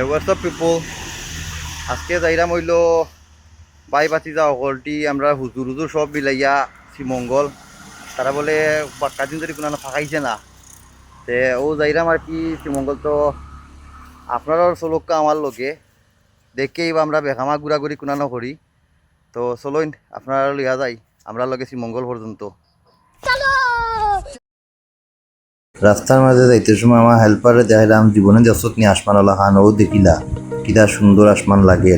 WhatsApp people আজকে যাইরাম হইল by বাতি যা অকলটি, আমরা হুজুর হুজুর সব বিলাইয়া শ্রীমঙ্গল। তারা বলে দিন ধরে কোনো ফাঁকাইছে না। তে ও যাইরাম আর কি, শ্রীমঙ্গল তো আপনারও চলক্কা আমার লোকে দেখেই বা আমরা বেখামা ঘুরাঘুরি কোনানো করি। তো চলইন আপনারা লইয়া যাই, আমরা লগে শ্রীমঙ্গল পর্যন্ত। রাস্তার মাঝে যাইতে সময় আমার হেল্পারে দেখাইলাম, জীবনে দেশত নিয়ে আসমান ওলা খান? ও দেখিলা কিটা সুন্দর আসমান লাগে,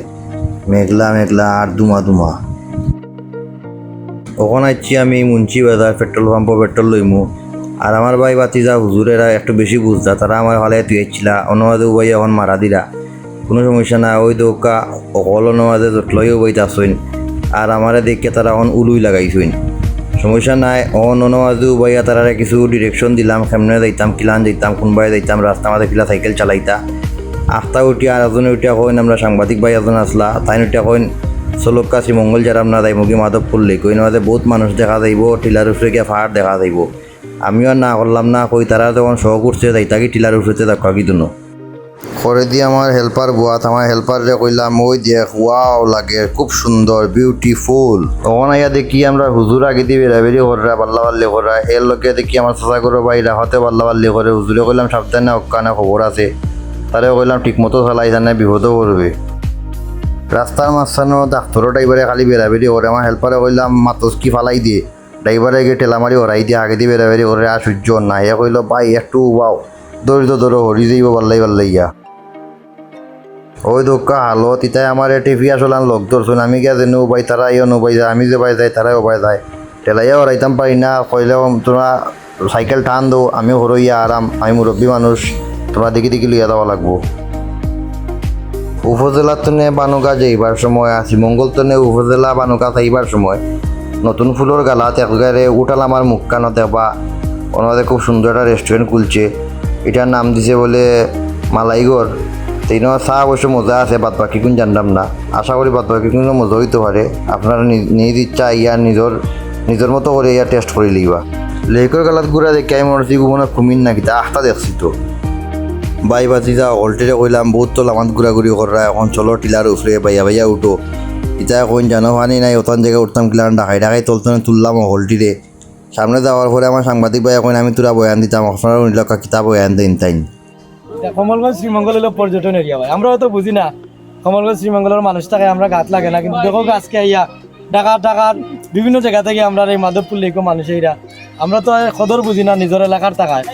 মেঘলা মেঘলা, আর দুমা দুমা ওখানে আইছি আমি Munshi Bazar petrol pump petrol লইমু। আর আমার ভাই বাতিজা হুজুরেরা একটু বেশি বুঝতা তারা আমার হলে তুই আইছিলা অনুবাদে ভাই এখন মারা দিলা। কোনো সমস্যা না ওই দৌকা, অকল অনুবাদে জটলইও বইতে আসইন আর আমারে দেখে তারা এখন উলুই লাগাইছইন সমস্যা নাই। অন অনুবাদু ভাইয়া তারা কিছু ডিরেকশন দিলাম কেমনে যাইতাম, কিলান যাইতাম, কোনবাই যাইতাম, রাস্তা মাঝে কিলা সাইকেল চালাইতা। আখতা উঠিয়া আর এজনে উঠিয়া কইন, আমরা সাংবাদিক ভাই এজন আসলা তাই উঠিয়া কইন চলক্কা শ্রীমঙ্গল যারা আপনার যাইব কি মাধবপুর লেক? কইন মাঝে বহুত মানুষ দেখা যাইব, টিলার উপরে গিয়ে ফাহার দেখা যাইব। আমিও না করলাম না, কই তারা যখন শখ করছে যাইতা কি টিলার উপরে দেখা কি দুনো? করে দিয়ে আমার হেল্পার বুয়াত আমার হেল্পারে কইলাম ওই দেখ ওয়াও লাগে, খুব সুন্দর বিউটিফুল তখন আইয়া দেখি আমরা হুজুর আগে দিয়ে বেরাবেরি করা পাল্লা পাল্লি করা এর লোকে দেখি আমার চাচা করে বাইরা হতে পাল্লা পাল্লি করে হুজুরে কইলাম সাবধানে অক্কানে খবর আছে। তারে কইলাম, ঠিক মতো চালাই জানে বিপদও করবে রাস্তার মাঝখানো ডাক্তরও ড্রাইভারে খালি বেরাবেরি করে আমার হেল্পারে কইলাম মাতস কি ফালাই দিয়ে ড্রাইভারে গিয়ে টেলামারি হরাই দিয়ে আগে দিয়ে বেরাবেরি করে আর সূর্য না ইয়া কইল, ভাই একটু বাও দৌড়ি দৌড়ো হরি যাইব পাল্লাই পাল্লাই ইয়া ওই দোকা হালো তিতাই আমার টিভি আসলাম লোক ধরছুন আমি গিয়া যেন উপাই তারা ইয়ে যায়, আমি যে পাই যায় তারাই উপায় যায়। টেলাইয়া ওরাইতাম পারি না কইলে তোমরা সাইকেল টান দো আমি হরইয়া আরাম, আমি মুরব্বী মানুষ তোমরা দেখি দেখি লইয়া যাওয়া লাগবো। উপজেলার তনে বানুকা যাইবার সময় আছি, মঙ্গল তনে উপজেলা বানুকা যাইবার সময়। নতুন ফুলের গালাত একগারে উঠাল আমার মুখখানো দেবা ওনাদের খুব সুন্দর একটা রেস্টুরেন্ট খুলছে। এটার নাম দিছে বলে মালাইগড়। তিনও চা অবশ্য মজা আছে বাদ বাকি কোন জানলাম না। আশা করি বাদ বাকি কোনো মজা হইতে পারে। আপনারা নিজ ইচ্ছা ইয়ার নিজের নিজের মতো করে ইয়া টেস্ট করে লিবা। লেকর গালাত ঘুরা দেখে আমি মনে হচ্ছে কোনো কুমির নাকি তা আখটা দেখছি তো। বাই বাতি যা অলটেরে কইলাম, বহুত তো লামাত ঘুরাঘুরি করা এখন চলো টিলার উফরে বাইয়া বাইয়া উঠো। ইটা এখন জানো পানি নাই ওতান জায়গায় উঠতাম কিলান ঢাকাই ঢাকাই তলতে তুললাম হলটিরে সামনে যাওয়ার পরে আমার সাংবাদিক ভাই এখন আমি তোরা বয়ান দিতাম আপনারা নিলকা কিতাব বয়ান দিন তাই কমলগঞ্জ শ্রীমঙ্গল হলো পর্যটন এরিয়া ভাই। আমরাও তো বুঝি না, কমলগঞ্জ শ্রীমঙ্গলের মানুষ থাকে আমরা গাত লাগে না। কিন্তু দেখো আজকে আইয়া ঢাকা ঢাকার বিভিন্ন জায়গা থেকে আমরা এই মাধবপুর লেখো মানুষ এইরা আমরা তো কদর বুঝি না নিজের এলাকার টাকায়।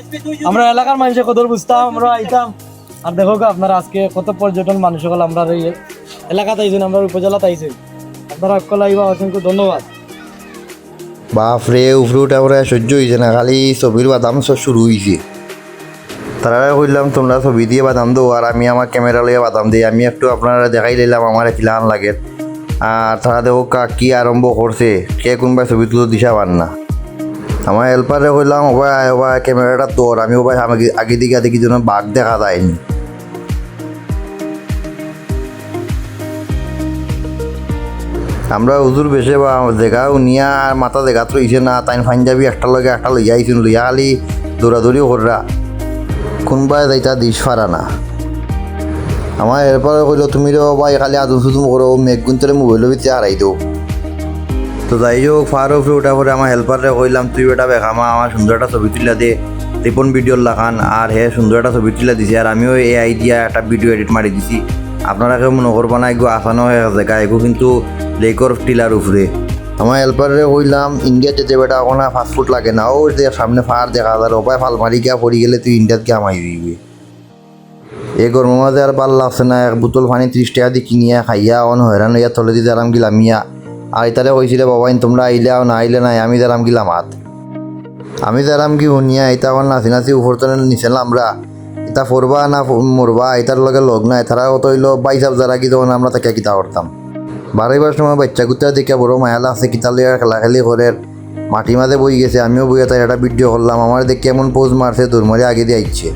আমরা এলাকার মানুষের কদর বুঝতাম, আমরা আইতাম। আর দেখো আপনারা আজকে কত পর্যটন মানুষ সকল আমরা এই এলাকাতে আইছেন, আমরা উপজেলাতে আইছেন। আপনারা সকল আইবা, অসংখ্য ধন্যবাদ। বাপ রে উফরে উঠা সহ্য হয়েছে না, খালি ছবির বাদাম শুরু হয়েছে তারা কইলাম, তোমরা ছবি দিয়ে বাদাম দো, আর আমি আমার ক্যামেরা লইয়া বাদাম দিই। আমি একটু আপনারা দেখাই লইলাম, আমার খিলান লাগে। আর তারা দেখো কা, কি আরম্ভ করছে। কে কোনবাই ছবি তুলো দিশা পান না। আমার হেল্পারে কইলাম ওবাই ওবাই ক্যামেরাটা তোর। আমি ওবাই আমাকে আগে দিকে দেখি যেন বাঘ দেখা যায়নি। আমরা হুজুর বেশে বা জেগা উনিয়া আর মাথা জেগাত রইছে না তাই পাঞ্জাবি একটা লগে একটা লইয়া আইছিল লইয়া খালি দৌড়াদৌড়ি কররা। কোনবাই যাইতা দিস ফারা না। আমার এরপরে কইলো তুমি রে ভাই খালি আদম সুদুম করো মেঘ গুন্তরে মোবাইলের ভিতরে হারাই দেও। তো যাই হোক ফার উপরে ওঠা পরে আমার হেল্পারে কইলাম তুই বেটা বেখামা আমার সুন্দর একটা ছবি তুলা দে রিপন ভিডিওর লাগান আর হে সুন্দর একটা ছবি তুলা দিছে আর আমিও এই আইডিয়া একটা ভিডিও এডিট মারি দিছি। আপনারা কেউ মনে করব না এগো আসানো হয়ে গেছে গা এগো কিন্তু লেকর টিলার উপরে আমার হেল্পারে কইলাম ইন্ডিয়া যেতে বেটা ওখানে ফাস্টফুড লাগে না, ও যে সামনে ফার দেখা যায়, ওপায় ফাল মারি গিয়া পড়ি গেলে তুই ইন্ডিয়াত গিয়ে আমাই দিবি। এই গরমের মাঝে আর ভালো লাগছে না, এক বোতল পানি ত্রিশ টাকা দিয়ে কিনিয়া খাইয়া অন হয়রান হইয়া তলে দিতে আরাম গিলাম ইয়া আর ইতারে কইছিলে বাবাইন তোমরা আইলে না আইলে নাই, আমি যারাম গিলাম হাত আমি যারাম কি শুনিয়া এটা এখন নাচি নাচি উপর তলে নিছিলাম আমরা এটা ফরবা না মরবা, এটার লগে লগ নাই তারা কত হইল বাইসাব যারা কি তখন আমরা তাকে কিতা করতাম। বারবার সময় বাচ্চা কুত্তা দেখে বড় মায়া লাগছে কিতা লইয়া খেলাখেলি করে। মাটি মাঝে বই গেছে, আমিও বইয়া তাই একটা ভিডিও করলাম, আমার দেখে এমন পোজ মারছে দূর মারে আগে দিয়ে আইছে।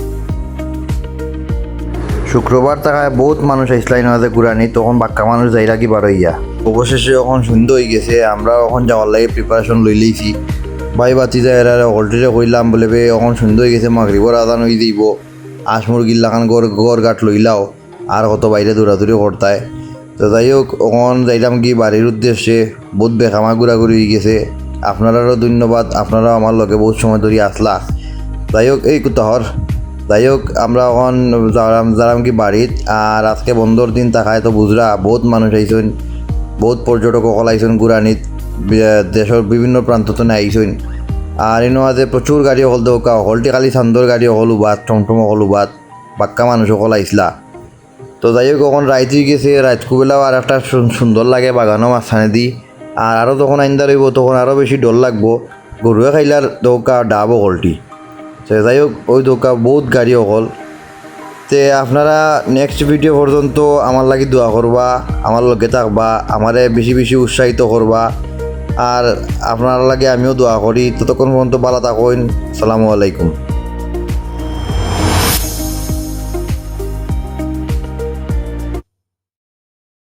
শুক্রবার টাকায় বহুত মানুষ আইসলাইন মাঝে ঘুরানি তখন বাক্কা মানুষ যাইরা কি বার হইয়া। অবশেষে এখন সুন্দর হয়ে গেছে, আমরা এখন যাওয়ার লাগে প্রিপারেশন লই লইছি। বাই বাতি যায়, এরা অলরেডি কইলাম, বলে বে এখন সুন্দর হয়ে গেছে, মাগরিবর আদান হয়ে দিব আশ মুরগির লাগান গড় গড় গাঠ লইলাও, আর কত বাইরে দৌড়াদৌড়ি করতায়। তো যাই হোক ওখান যাইলাম কি বাড়ির উদ্দেশ্যে, বহুত বেখামা ঘোরাঘুরি হয়ে গেছে। আপনারারও ধন্যবাদ, আপনারাও আমার লগে বহুত সময় ধরে আসলা যাই হোক এই কুতহর যাই হোক আমরা ওখান যারাম কি বাড়িত আর আজকে বন্ধর দিন তাকায় তো বুঝরা বহুত মানুষ আইসেন বহুত পর্যটক সকল আইসেন গুরানিত দেশের বিভিন্ন প্রান্ত তো আইসেন আর ইনো আজে প্রচুর গাড়ি অকল দৌকা অকলটি খালি চান্দর গাড়ি অকল উবাত টমটম অকল উবাত বাক্কা মানুষ অকল আইসলা তো যাই হোক, এখন রাইতে গেছে। রাতকুবেলাও আর একটা সুন্দর লাগে বাগানও মাঝখানে দি। আর আরও যখন আইন্দা রইব তখন আরও বেশি ডর লাগবো। গরুয়ে খাইলার দৌকা ডাব অকলটি তো যাই হোক, ওই দৌকা বহুত গাড়ি অকল তে আপনারা নেক্সট ভিডিও পর্যন্ত আমার লাগি দোয়া করবা, আমার লগে থাকবা, আমারে বেশি বেশি উৎসাহিত করবা। আর আপনার লাগে আমিও দোয়া করি। ততক্ষণ পর্যন্ত ভালো থাকুন। সালামু আলাইকুম।